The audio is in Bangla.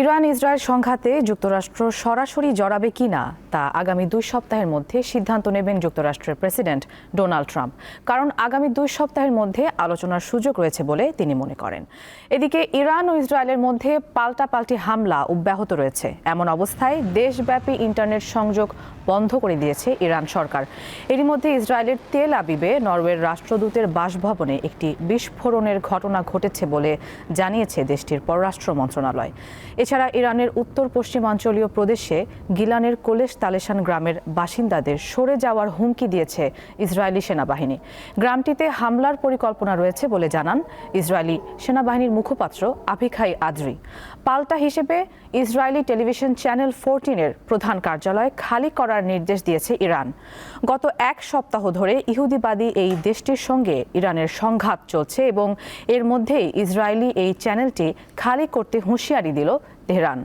ইরান ইসরায়েল সংঘাতে যুক্তরাষ্ট্র সরাসরি জড়াবে কিনা তা আগামী দুই সপ্তাহের মধ্যে সিদ্ধান্ত নেবেন যুক্তরাষ্ট্রের প্রেসিডেন্ট ডোনাল্ড ট্রাম্প। কারণ আগামী দুই সপ্তাহের মধ্যে আলোচনার সুযোগ রয়েছে বলে তিনি মনে করেন। এদিকে ইরান ও ইসরায়েলের মধ্যে পাল্টাপাল্টি হামলা অব্যাহত রয়েছে। এমন অবস্থায় দেশব্যাপী ইন্টারনেট সংযোগ বন্ধ করে দিয়েছে ইরান সরকার। এরই মধ্যে ইসরায়েলের তেল আবিবে নরওয়ের রাষ্ট্রদূতের বাসভবনে একটি বিস্ফোরণের ঘটনা ঘটেছে বলে জানিয়েছে দেশটির পররাষ্ট্র মন্ত্রণালয়। এছাড়া ইরানের উত্তর পশ্চিমাঞ্চলীয় প্রদেশে গিলানের কোলেশ তালেশান গ্রামের বাসিন্দাদের সরে যাওয়ার হুমকি দিয়েছে ইসরায়েলি সেনাবাহিনী। গ্রামটিতে হামলার পরিকল্পনা রয়েছে বলে জানান ইসরায়েলি সেনাবাহিনীর মুখপাত্র আফিখাই আদ্রি। পাল্টা হিসেবে ইসরায়েলি টেলিভিশন চ্যানেল ফোরটিনের প্রধান কার্যালয় খালি করার নির্দেশ দিয়েছে ইরান। গত এক সপ্তাহ ধরে ইহুদিবাদী এই দেশটির সঙ্গে ইরানের সংঘাত চলছে এবং এর মধ্যেই ইসরায়েলি এই চ্যানেলটি খালি করতে হুঁশিয়ারি দিল তেহরান।